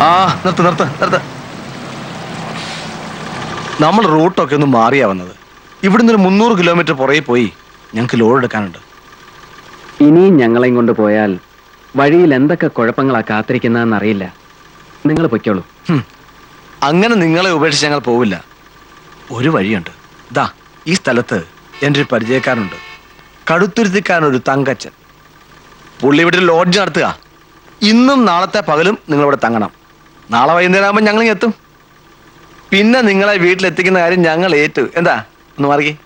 ആ നിർത്ത് നിർത്ത് നിർത്ത്. നമ്മൾ റൂട്ടൊക്കെ ഒന്ന് മാറിയാ വന്നത്. ഇവിടുന്ന് ഒരു മുന്നൂറ് കിലോമീറ്റർ പുറകെ പോയി ഞങ്ങൾക്ക് ലോഡ് എടുക്കാനുണ്ട്. ഇനിയും ഞങ്ങളെയും കൊണ്ട് പോയാൽ വഴിയിൽ എന്തൊക്കെ കുഴപ്പങ്ങളാ കാത്തിരിക്കുന്നതെന്ന് അറിയില്ല. നിങ്ങൾ പൊയ്ക്കോളൂ. അങ്ങനെ നിങ്ങളെ ഉപേക്ഷിച്ച് ഞങ്ങൾ പോവില്ല. ഒരു വഴിയുണ്ട്. ദാ ഈ സ്ഥലത്ത് എന്റെ ഒരു പരിചയക്കാരനുണ്ട്. കടുത്തുരുത്തിക്കാരനൊരു തങ്കച്ചൻ. പുള്ളി ഇവിടെ ലോഡ്ജ് നടത്തുക. ഇന്നും നാളത്തെ പകലും നിങ്ങളിവിടെ തങ്ങണം. നാളെ വൈകുന്നേരം ആകുമ്പോൾ ഞങ്ങൾ എത്തും. പിന്നെ നിങ്ങളെ വീട്ടിലെത്തിക്കുന്ന കാര്യം ഞങ്ങൾ ഏറ്റു. എന്താ? ഒന്ന് മാറി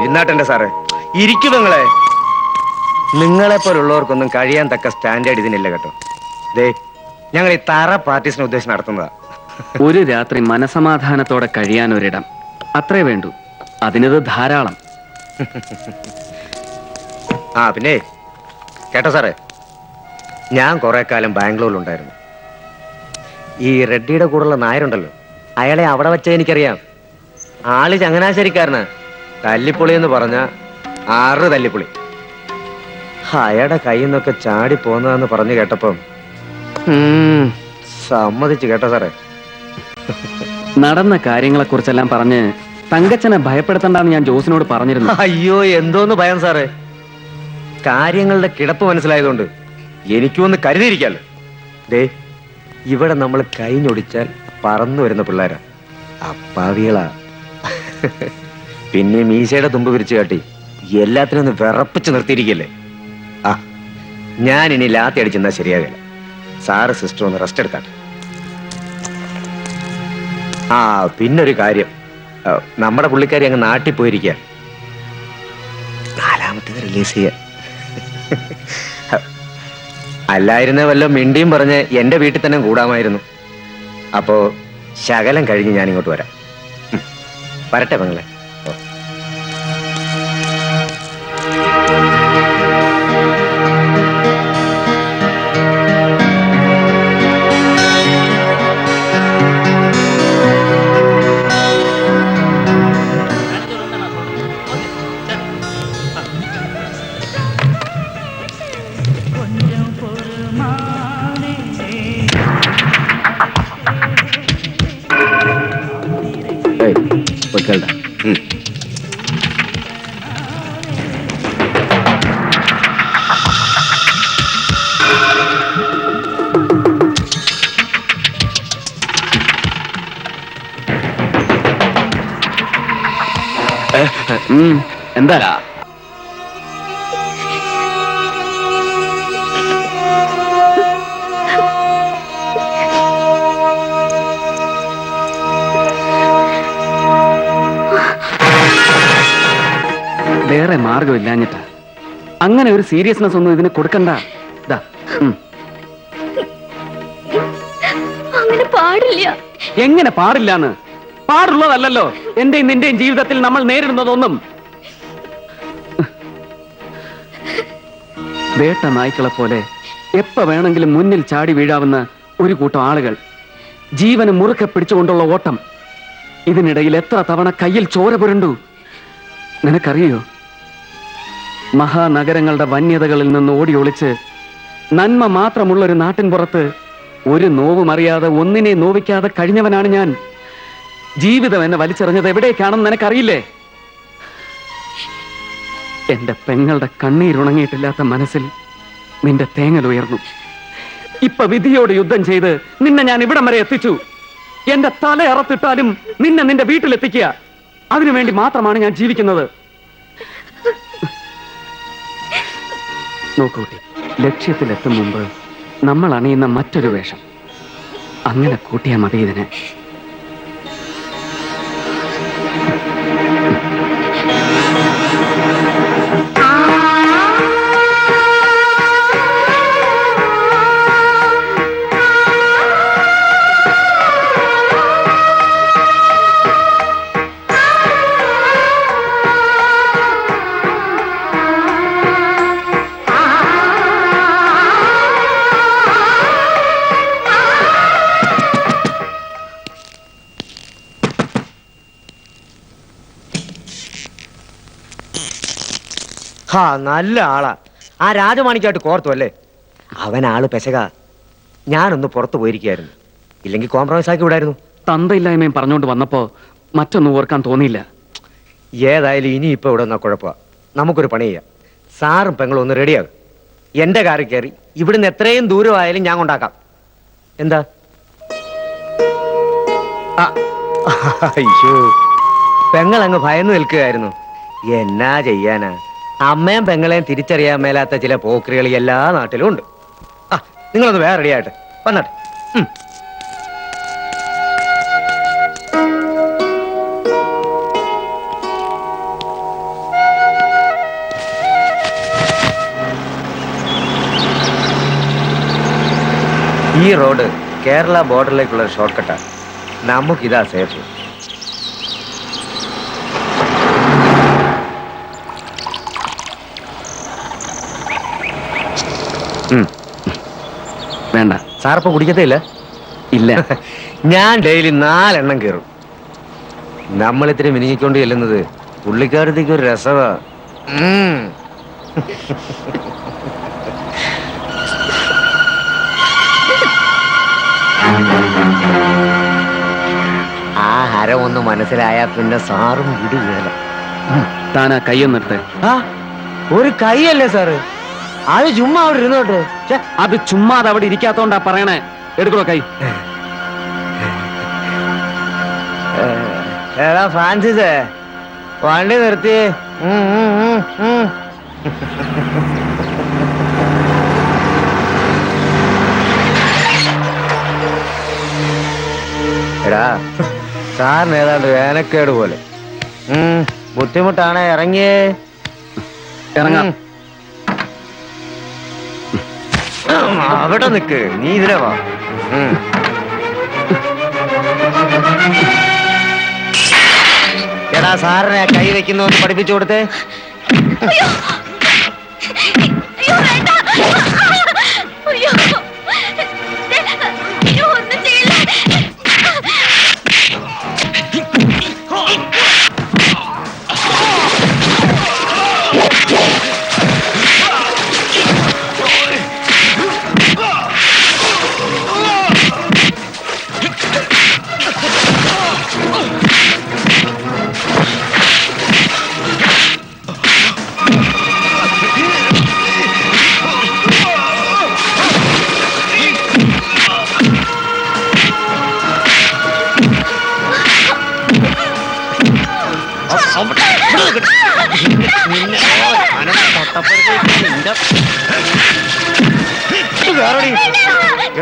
ഇരുന്നാട്ടെന്റെ സാറേ. ഇരിക്കും നിങ്ങളെ. നിങ്ങളെ പോലുള്ളവർക്കൊന്നും കഴിയാൻ തക്ക സ്റ്റാൻഡേർഡ് ഇതിനില്ല കേട്ടോ. ദേ ഞങ്ങൾ ഈ തറ പാർട്ടീസിന് ഉദ്ദേശം നടത്തുന്നതാ. ഒരു രാത്രി മനസമാധാനത്തോടെ കഴിയാൻ ഒരിടം അത്രേ വേണ്ടൂ. അതിനത് ധാരാളം. ആ പിന്നെ കേട്ടോ സാറേ. ഞാൻ കുറെ കാലം ബാംഗ്ലൂരിലുണ്ടായിരുന്നു. ഈ റെഡ്ഡിയുടെ കൂടെയുള്ള നായരുണ്ടല്ലോ. അയാളെ അവിടെ വെച്ച എനിക്കറിയാം. ആൾ ചങ്ങനാശ്ശേരിക്കാരനാ. തല്ലിപ്പൊളി എന്ന് പറഞ്ഞ ആറ് തല്ലിപ്പൊളി. അയാളുടെ കയ്യിൽ നിന്നൊക്കെ ചാടി പോന്നതെന്ന് പറഞ്ഞു കേട്ടപ്പം സമ്മതിച്ചു കേട്ടോ സാറേ. നടന്ന കാര്യങ്ങളെ കാര്യങ്ങളെക്കുറിച്ചെല്ലാം പറഞ്ഞ് തങ്കച്ചനെ ഭയപ്പെടുത്തണ്ടെന്ന് ഞാൻ ജോസിനോട് പറഞ്ഞിരുന്നു. അയ്യോ എന്തോന്ന് ഭയം സാറേ? കാര്യങ്ങളുടെ കിടപ്പ് മനസ്സിലായതുകൊണ്ട് എനിക്കും ഒന്ന് കരുതിയിരിക്കാലോ. ദേ ഇവിടെ നമ്മൾ കൈഞ്ഞൊടിച്ചാൽ പറന്നു വരുന്ന പിള്ളേരാ. അപ്പാവികളാ. പിന്നെ മീശയുടെ തുമ്പ് പിരിച്ചു കാട്ടി എല്ലാത്തിനും ഒന്ന് വിറപ്പിച്ച് നിർത്തിയിരിക്കല്ലേ. ആ ഞാൻ ഇനി ലാത്തി അടിച്ചെന്നാ ശരിയാകില്ല സാറ് സിസ്റ്റർ ഒന്ന് റെസ്റ്റ് എടുക്കാട്ടെ ആ പിന്നൊരു കാര്യം. നമ്മുടെ പുള്ളിക്കാരി അങ്ങ് നാട്ടിൽ പോയിരിക്കുക നാലാമത്തേത് റിലീസ് ചെയ്യ അല്ലായിരുന്ന വല്ല മിണ്ടിയും പറഞ്ഞ് എന്റെ വീട്ടിൽ തന്നെ കൂടാമായിരുന്നു. അപ്പോൾ ശകലം കഴിഞ്ഞ് ഞാനിങ്ങോട്ട് വരാം. വരട്ടെ പെങ്ങളെ. എന്താ? വേറെ മാർഗമില്ലാഞ്ഞിട്ടാ അങ്ങനെ ഒരു സീരിയസ്നെസ് ഒന്നും ഇതിന് കൊടുക്കണ്ട. അങ്ങനെ പാടില്ല. എങ്ങനെ പാടില്ലാന്ന്? പാടുള്ളതല്ലല്ലോ. എന്റെയും നിന്റെയും ജീവിതത്തിൽ നമ്മൾ നേരിടുന്നതൊന്നും. വേട്ട നായ്ക്കളെ പോലെ എപ്പ വേണമെങ്കിലും മുന്നിൽ ചാടി വീഴാവുന്ന ഒരു കൂട്ടം ആളുകൾ. ജീവന് മുറുക്കെ പിടിച്ചുകൊണ്ടുള്ള ഓട്ടം. ഇതിനിടയിൽ എത്ര തവണ കയ്യിൽ ചോര പുരണ്ടു? നിനക്കറിയോ? മഹാനഗരങ്ങളുടെ വന്യതകളിൽ നിന്ന് ഓടി ഒളിച്ച് നന്മ മാത്രമുള്ള ഒരു നാട്ടിൻ പുറത്ത് ഒരു നോവും അറിയാതെ ഒന്നിനെ നോവിക്കാതെ കഴിഞ്ഞവനാണ് ഞാൻ. ജീവിതം എന്നെ വലിച്ചെറിഞ്ഞത് എവിടേക്കാണെന്ന് നിനക്കറിയില്ലേ? എന്റെ പെങ്ങളുടെ കണ്ണീരുണങ്ങിയിട്ടില്ലാത്ത മനസ്സിൽ നിന്റെ തേങ്ങൽ ഉയർന്നു. ഇപ്പൊ വിധിയോട് യുദ്ധം ചെയ്ത് നിന്നെ ഞാൻ ഇവിടം വരെ എത്തിച്ചു. എന്റെ തല അറത്തിട്ടാലും നിന്നെ നിന്റെ വീട്ടിലെത്തിക്കുക. അതിനുവേണ്ടി മാത്രമാണ് ഞാൻ ജീവിക്കുന്നത്. നോക്കൂട്ടി ലക്ഷ്യത്തിലെത്തും മുമ്പ് നമ്മൾ അണിയുന്ന മറ്റൊരു വേഷം. അങ്ങനെ കൂട്ടിയാൽ മതി ഇതിനെ. ഹാ നല്ല ആളാ. ആ രാജമാണിക്കായിട്ട് കോർത്തു അല്ലേ? അവൻ ആൾ പെശക. ഞാനൊന്ന് പുറത്തു പോയിരിക്കായിരുന്നു ഇല്ലെങ്കിൽ കോംപ്രമൈസ് ആക്കി വിടായിരുന്നു. തന്തയില്ലായ്മയും പറഞ്ഞുകൊണ്ട് വന്നപ്പോ മറ്റൊന്നും ഓർക്കാൻ തോന്നിയില്ല. ഏതായാലും ഇനി ഇപ്പൊ ഇവിടെ നിന്നാ കുഴപ്പ നമുക്കൊരു പണി ചെയ്യാം. സാറും പെങ്ങളും ഒന്ന് റെഡിയാകും എന്റെ കാറിൽ കയറി ഇവിടുന്ന് എത്രയും ദൂരമായാലും ഞാൻ കൊണ്ടാക്കാം. എന്താ? ആ, അയ്യോ. പെങ്ങൾ അങ്ങ് ഭയന്ന് നിൽക്കുകയായിരുന്നു. എന്നാ ചെയ്യാനാ? അമ്മയും പെങ്ങളെയും തിരിച്ചറിയാൻ മേലാത്ത ചില പോക്രികൾ എല്ലാ നാട്ടിലും ഉണ്ട്. ആ നിങ്ങളൊന്ന് വേറെ റെഡിയായിട്ട് വന്നാട്ടെ. ഈ റോഡ് കേരള ബോർഡറിലേക്കുള്ള ഷോർട്ട് കട്ടാണ് നമുക്കിതാ സേഫ് വേണ്ട. സാറിപ്പോ കുടിക്കത്തേ ഇല്ല? ഇല്ല. ഞാൻ ഡെയിലി നാലെണ്ണം കയറും നമ്മളിത്തിരി മിനിങ്ങിക്കൊണ്ട് ചെല്ലുന്നത് പുള്ളിക്കാരത്തേക്ക് ഒരു രസമാ ആ ഹരം ഒന്ന് മനസ്സിലായാ പിന്നെ സാറും വിടുകയല്ല താനാ ആ കൈയൊന്നെടുത്ത് ആ ഒരു കൈയല്ലേ സാറ്? അത് ചുമ്മാ അവിടെ ഇരുന്നോട്ടെ. അത് ചുമ്മാതെ അവിടെ ഇരിക്കാത്തോണ്ടാ പറയണേ. എടുക്കണോ കൈ? ഏതാ ഫ്രാൻസിസ് വണ്ടി നിർത്തി. എടാ സാറിന് ഏതാണ്ട് വേനക്കേട് പോലെ. ബുദ്ധിമുട്ടാണേ ഇറങ്ങിയേ. ഇറങ്ങാം. അവിടെ നിക്ക്. നീ ഇതിലെ വാ. എടാ സാറിനെ കൈ വെക്കുന്നു പഠിപ്പിച്ചു കൊടുത്തേ.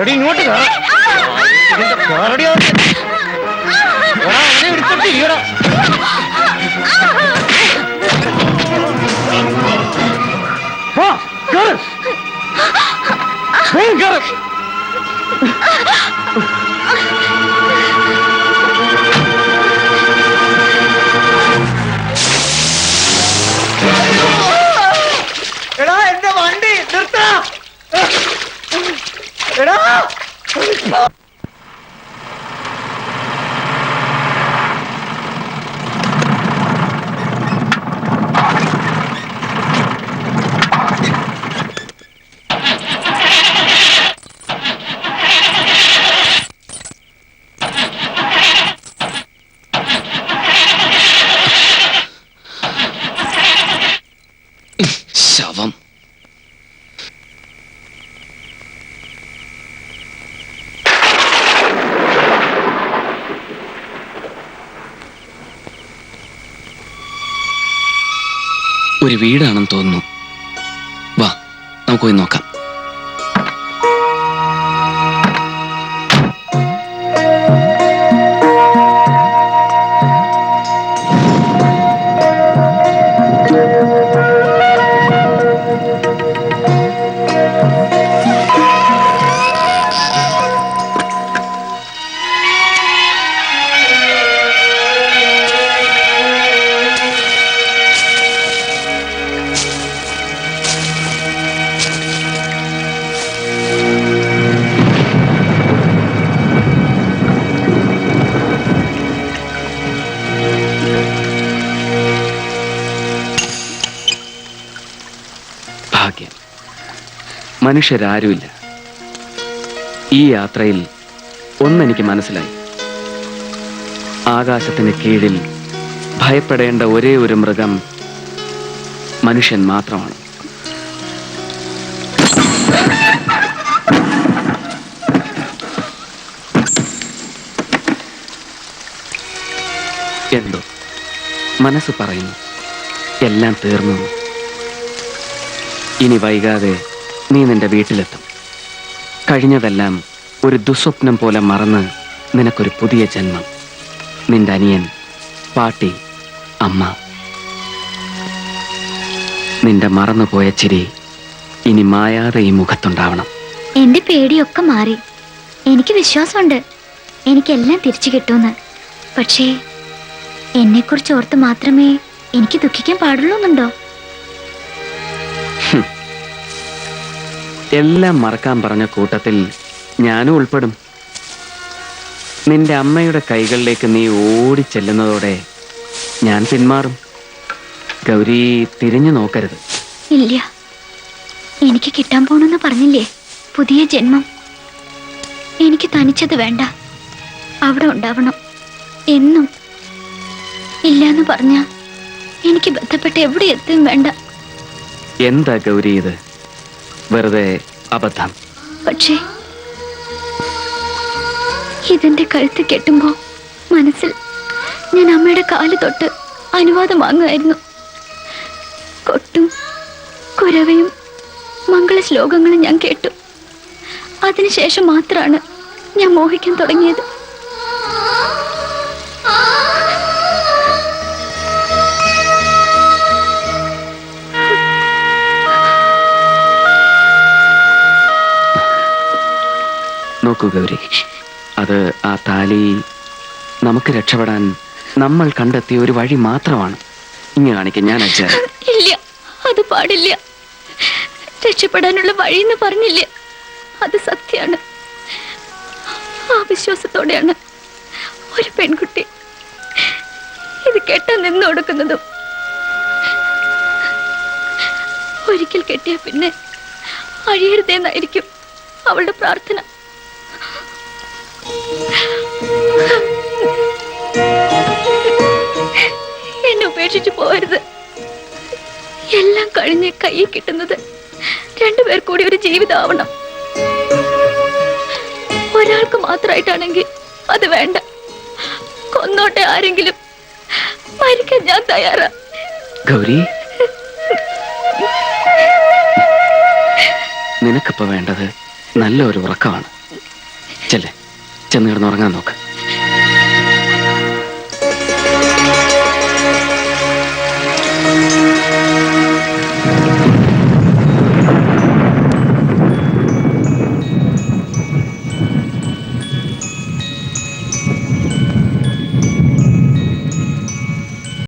എടി ഇങ്ങോട്ട് കേറ്. ഇതിന്റെ. എടാ, അവനെ എടുത്തിട്ട്. വാ, കേറ്. കേറ്. എടാ ഒരു വീടാണെന്ന് തോന്നുന്നു. വാ നമുക്ക് പോയി നോക്കാം. മനുഷ്യരാരുമില്ല. ഈ യാത്രയിൽ ഒന്നെനിക്ക് മനസ്സിലായി. ആകാശത്തിന് കീഴിൽ ഭയപ്പെടേണ്ട ഒരേ ഒരു മൃഗം മനുഷ്യൻ മാത്രമാണ്. എന്തോ? മനസ്സ് പറയുന്നു. എല്ലാം തീർന്നു. ഇനി വൈകാതെ നീ നിന്റെ വീട്ടിലെത്തും. കഴിഞ്ഞതെല്ലാം ഒരു ദുസ്വപ്നം പോലെ മറന്ന് നിനക്കൊരു പുതിയ ജന്മം. നിന്റെ അനിയൻ പാട്ടി അമ്മ. നിന്റെ മറന്നുപോയ ചിരി ഇനി മായാതെ ഈ മുഖത്തുണ്ടാവണം. എന്റെ പേടിയൊക്കെ മാറി. എനിക്ക് വിശ്വാസമുണ്ട്. എനിക്കെല്ലാം തിരിച്ചു കിട്ടുമെന്ന്. പക്ഷേ എന്നെക്കുറിച്ച് ഓർത്ത് മാത്രമേ എനിക്ക് ദുഃഖിക്കാൻ പാടുള്ളൂ എന്നുണ്ടോ എല്ലാം മറക്കാൻ പറഞ്ഞ കൂട്ടത്തിൽ ഞാനും ഉൾപ്പെടും. നിന്റെ അമ്മയുടെ കൈകളിലേക്ക് നീ ഓടി ചെല്ലുന്നതോടെ ഞാൻ പിന്മാറും. ഗൗരി തിരിഞ്ഞു നോക്കരുത്. ഇല്ല. എനിക്ക് കിട്ടാൻ പോണെന്ന് പറഞ്ഞില്ലേ? പുതിയ ജന്മം. എനിക്ക് തനിച്ചത് വേണ്ട. അവിടെ ഉണ്ടാവണം. എന്നും ഇല്ല എന്ന് പറഞ്ഞ എനിക്ക് ബന്ധപ്പെട്ട് എവിടെ എത്തും വേണ്ട. എന്താ ഗൗരി ഇത്? വെറുതെ അബദ്ധം. പക്ഷേ ഇതെന്റെ കഴുത്ത് കെട്ടുമ്പോ മനസ്സിൽ ഞാൻ അമ്മയുടെ കാൽ തൊട്ട് അനുവാദം വാങ്ങുമായിരുന്നു. കൊട്ടും കുരവയും മംഗള ശ്ലോകങ്ങളും ഞാൻ കേട്ടു. അതിനുശേഷം മാത്രമാണ് ഞാൻ മോഹിക്കാൻ തുടങ്ങിയത്. നോക്കൂ ഗൗരി. അത് ആ താലി നമുക്ക് രക്ഷപ്പെടാൻ നമ്മൾ കണ്ടെത്തിയ ഒരു വഴി മാത്രമാണ്. ഇങ്ങനെ കാണിക്കാൻ ഞാൻ അയച്ച ഇല്ല അത് പാടില്ല. രക്ഷപ്പെടാനുള്ള വഴിയെന്ന് പറഞ്ഞില്ല. അത് സത്യാണ് ആ വിശ്വാസത്തോടെയാണ് ഒരു പെൺകുട്ടി ഇത് കെട്ടാൻ നിന്ന് കൊടുക്കുന്നതും. ഒരിക്കൽ കെട്ടിയ പിന്നെ അഴിയരുതേന്നായിരിക്കും അവളുടെ പ്രാർത്ഥന. പോകരുത്. എല്ലാം കഴിഞ്ഞ് കയ്യിൽ കിട്ടുന്നത് രണ്ടുപേർ കൂടി ഒരു ജീവിതമാവണം ഒരാൾക്ക് മാത്രമായിട്ടാണെങ്കിൽ അത് വേണ്ട. കൊന്നോട്ടെ ആരെങ്കിലും. മരിക്കാൻ ഞാൻ തയ്യാറാ. ഗൗരി നിനക്കിപ്പോ വേണ്ടത് നല്ല ഒരു ഉറക്കമാണ്. ചെല്ലേ ചെന്ന് കിടന്നുറങ്ങാൻ നോക്ക്.